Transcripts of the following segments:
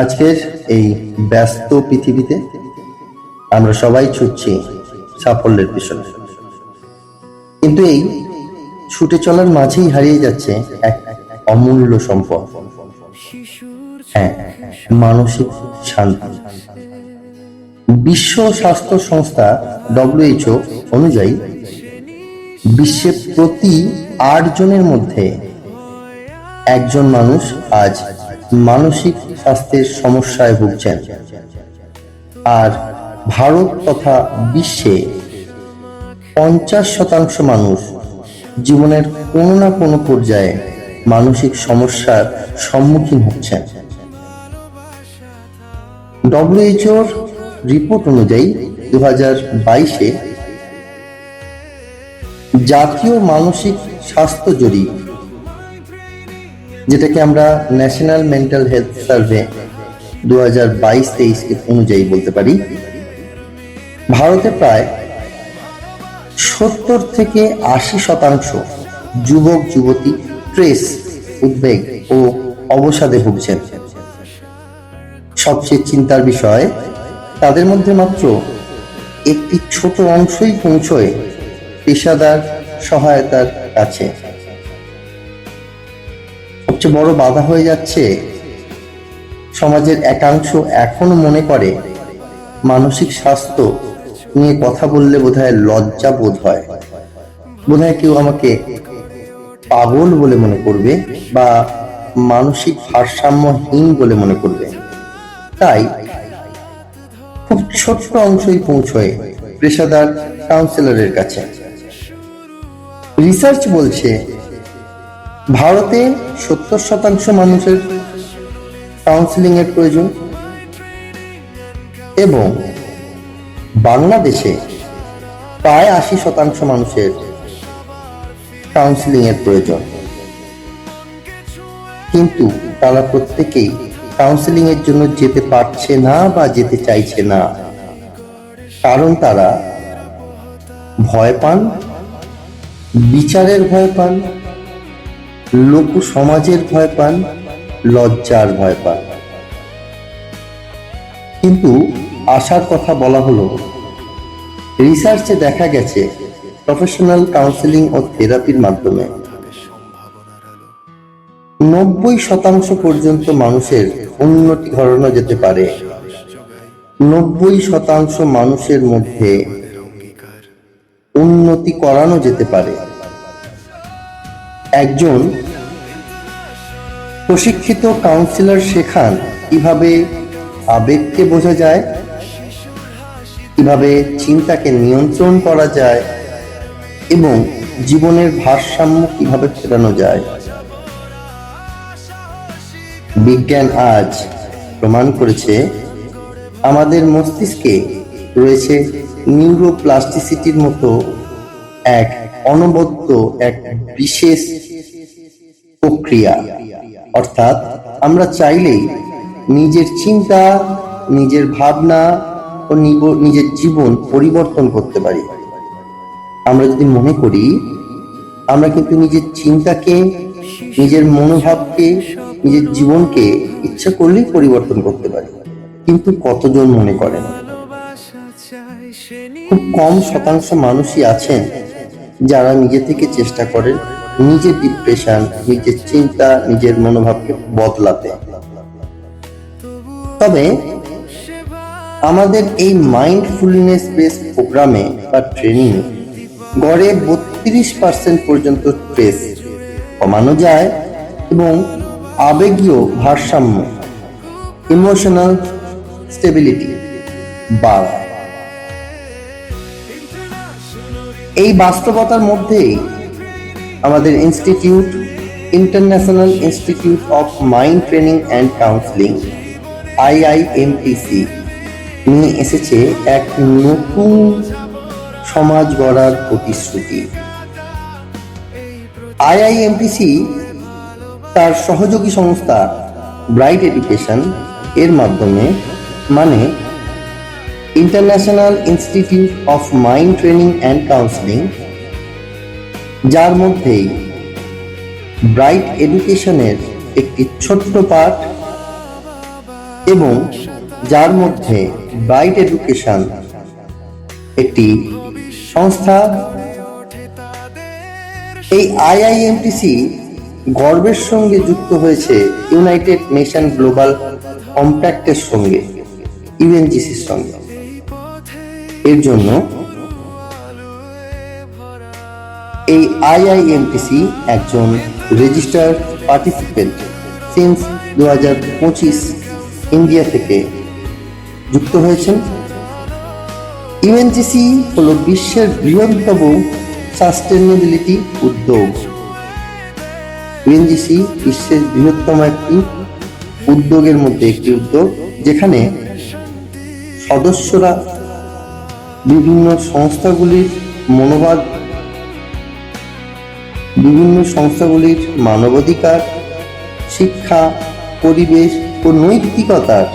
আজকের এই ব্যস্ত পৃথিবীতে আমরা সবাই ছুটছি সাফল্যের পিছনে। কিন্তু এই ছুটে চলার মাঝেই হারিয়ে যাচ্ছে এক অমূল্য সম্পদ। হ্যাঁ মানসিক শান্তি। বিশ্ব স্বাস্থ্য সংস্থা ডব্লিউএইচও অনুযায়ী বিশ্বের প্রতি আট জনের মধ্যে একজন মানুষ আজ মানসিক স্বাস্থ্যের সমস্যায় ভুগছেন। আর ভারত তথা বিশ্বে পঞ্চাশ শতাংশ মানুষ জীবনের কোনো না কোনো পর্যায়ে মানসিক সমস্যার সম্মুখীন হচ্ছেন। ডব্লিউএইচওর রিপোর্ট অনুযায়ী দু হাজার বাইশে জাতীয় মানসিক স্বাস্থ্য জরিপ যেটাকে আমরা ন্যাশনাল মেন্টাল হেলথ সার্ভে দু হাজার বাইশ তেইশ অনুযায়ী বলতে পারি। ভারতে প্রায় সত্তর থেকে আশি শতাংশ যুবক, যুবতী স্ট্রেস উদ্বেগ ও অবসাদে ভুগছেন। সবচেয়ে চিন্তার বিষয়, তাদের মধ্যে মাত্র একটি ছোট অংশই পৌঁছয় পেশাদার সহায়তার কাছে। সবচেয়ে বড় বাধা হয়ে যাচ্ছে, সমাজের একাংশ এখনও মনে করে মানসিক স্বাস্থ্য নিয়ে কথা বললে বোধহয় লজ্জা বোধ হয়। বোধহয় কেউ আমাকে পাগল বলে মনে করবে বা মানসিক ভারসাম্যহীন বলে মনে করবে। তাই খুব ছোট্ট অংশই পৌঁছয় পেশাদার কাউন্সিলরের কাছে। রিসার্চ বলছে ভারতে সত্তর শতাংশ মানুষের কাউন্সিলিং এর প্রয়োজন এবং বাংলাদেশে প্রায় আশি শতাংশ মানুষের কাউন্সিলিং এর প্রয়োজন। কিন্তু তারা প্রত্যেকেই কাউন্সিলিং এর জন্য যেতে পারছে না বা যেতে চাইছে না। কারণ তারা ভয় পান, বিচারের ভয় পান লোক সমাজের ভয় পান, লজ্জার ভয় পান। কিন্তু আশার কথা বলা হলো রিসার্চে দেখা গেছে প্রফেশনাল কাউন্সিলিং ও থেরাপির মাধ্যমে। নব্বই শতাংশ পর্যন্ত মানুষের উন্নতি ঘটানো যেতে পারে। নব্বই শতাংশ মানুষের মধ্যে উন্নতি করানো যেতে পারে। একজন প্রশিক্ষিত কাউন্সিলর শেখান কীভাবে আবেগকে বোঝা যায়, কীভাবে চিন্তাকে নিয়ন্ত্রণ করা যায় এবং জীবনের ভারসাম্য কীভাবে ফেরানো যায়। বিজ্ঞান আজ প্রমাণ করেছে, আমাদের মস্তিষ্কে রয়েছে নিউরোপ্লাস্টিসিটির মতো এক অনবদ্য এক বিশেষ প্রক্রিয়া। অর্থাৎ আমরা চাইলেই নিজের চিন্তা, নিজের ভাবনা ও নিজের জীবন পরিবর্তন করতে পারি। আমরা যদি মনে করি, আমরা কিন্তু নিজের চিন্তাকে, নিজের মনোভাবকে, নিজের জীবনকে ইচ্ছা করলেই পরিবর্তন করতে পারি। কিন্তু কতজন মনে করেন? খুব কম শতাংশ মানুষই আছেন যারা নিজে থেকে চেষ্টা করেন নিজের ডিপ্রেশন নিজের চিন্তা, নিজের মনোভাবকে বদলাতে। তবে আমাদের এই মাইন্ডফুলনেস বেস প্রোগ্রামে বা ট্রেনিং গড়ে বত্রিশ পার্সেন্ট পর্যন্ত স্ট্রেস কমানো যায় এবং আবেগীয় ভারসাম্য ইমোশনাল স্টেবিলিটি বাড়ায়। এই বাস্তবতার মধ্যেই আমাদের institute international institute of mind training and counselling IIMTC নিয়ে এসেছে এক নতুন সমাজ গড়ার প্রতিশ্রুতি। আইআইএমটিসি তার সহযোগী সংস্থা ব্রাইট এডুকেশন এর মাধ্যমে মানে international institute of mind training and counselling যার মধ্যেই ব্রাইট এডুকেশনের একটি ছোট্ট পার্ট এবং যার মধ্যে ব্রাইট এডুকেশন একটি সংস্থা, এই আইআইএমটিসি গর্বের সঙ্গে যুক্ত হয়েছে ইউনাইটেড নেশন গ্লোবাল কম্প্যাক্টের সঙ্গে, ইউএনজিসির সঙ্গে। এর জন্য এই আইআইএমটিসি একজন রেজিস্টার্ড পার্টিসিপেন্ট সিন্স দু হাজার পঁচিশ ইন্ডিয়া থেকে যুক্ত হয়েছেন। ইউএনজিসি হল বিশ্বের বৃহত্তম সাস্টেনেবিলিটি উদ্যোগ। ইউএনজিসি বিশ্বের বৃহত্তম একটি উদ্যোগের মধ্যে একটি উদ্যোগ, যেখানে সদস্যরা বিভিন্ন সংস্থাগুলির মনোভাব বিভিন্ন সংস্থাগুলির মানবাধিকার শিক্ষা পরিবেশ ও নৈতিকতার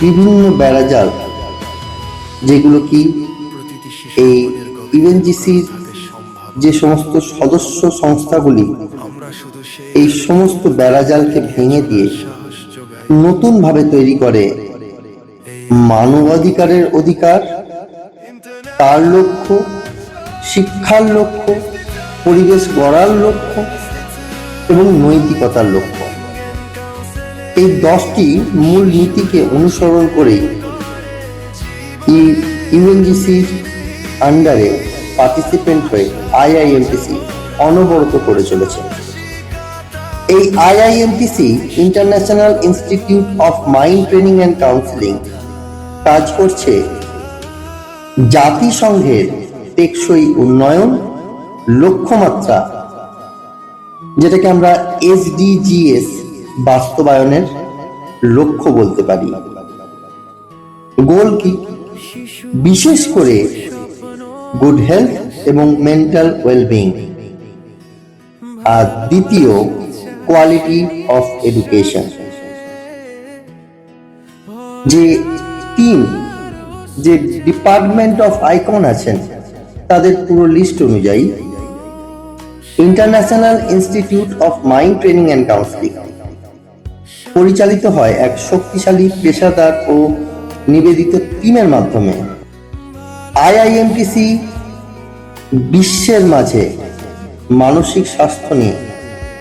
বিভিন্ন বেড়াজাল যেগুলো কি এই ইউএনজিসির যে সমস্ত সদস্য সংস্থাগুলি এই সমস্ত বেড়াজালকে ভেঙে দিয়ে নতুনভাবে তৈরি করে মানবাধিকারের অধিকার তার লক্ষ্য শিক্ষার লক্ষ্য পরিবেশ গড়ার লক্ষ্য এবং নৈতিকতার লক্ষ্য। এই দশটি মূল নীতিকে অনুসরণ করেই ইউএনজিসির আন্ডারে পার্টিসিপেন্ট হয়ে আইআইএমটিসি অনবরত করে চলেছে। এই IIMTC international institute of mind training and counselling কাজ করছে জাতিসংঘের টেকসই উন্নয়ন লক্ষ্যমাত্রা, যেটাকে আমরা এসডিজিএস বাস্তবায়নের লক্ষ্য বলতে পারি। গোল কি? বিশেষ করে গুড হেলথ এবং মেন্টাল ওয়েলবিং আর দ্বিতীয় কোয়ালিটি অফ এডুকেশন যে টিম যে ডিপার্টমেন্ট অফ আইকন আছেন, তাদের পুরো লিস্ট অনুযায়ী international institute of mind training and counselling. পরিচালিত হয় এক শক্তিশালী পেশাদার ও নিবেদিত টিমের মাধ্যমে। আইআইএমটিসি বিশ্বের মাঝে মানসিক স্বাস্থ্য নিয়ে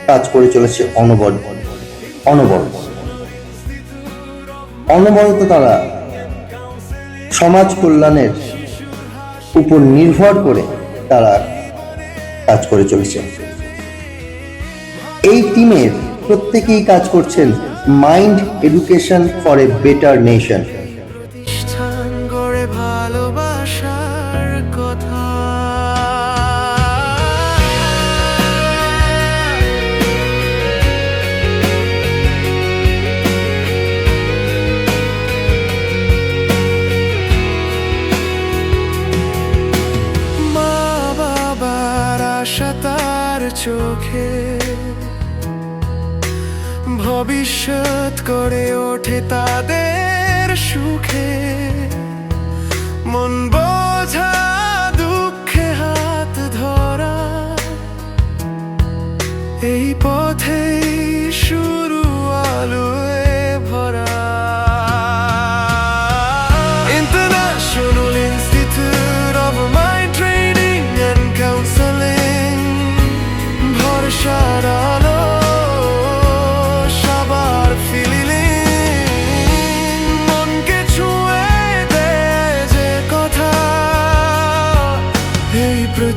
কাজ করে চলেছে অনবর অনবরত। অনবরত তারা সমাজ কল্যাণের উপর নির্ভর করে তারা কাজ করে চলেছে। এই টিমের প্রত্যেকেই কাজ করছেন mind education for a better nation চোখে। ভবিষ্যৎ করে ওঠে তাদের সুখে। মন বোঝা, দুঃখে হাত ধরা। এই পথে শুরু আলোয়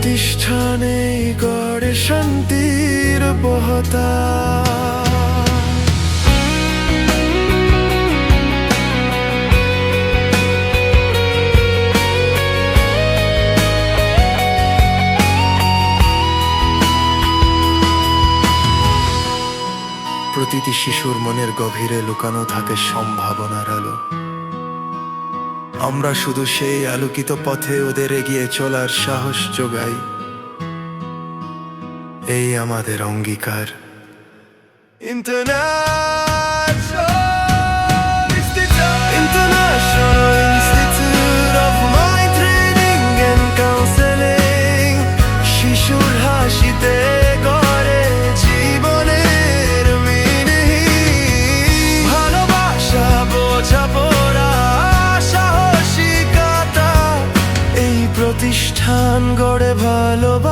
প্রতিষ্ঠানে গড়ে শান্তির বহতা। প্রতিটি শিশুর মনের গভীরে লুকানো থাকে সম্ভাবনার আলো। আমরা শুধু সেই আলোকিত পথে ওদের এগিয়ে চলার সাহস যোগাই। এই আমাদের অঙ্গীকার। ইন্টারনেট Institute প্রতিষ্ঠান গড়ে ভালোবাসা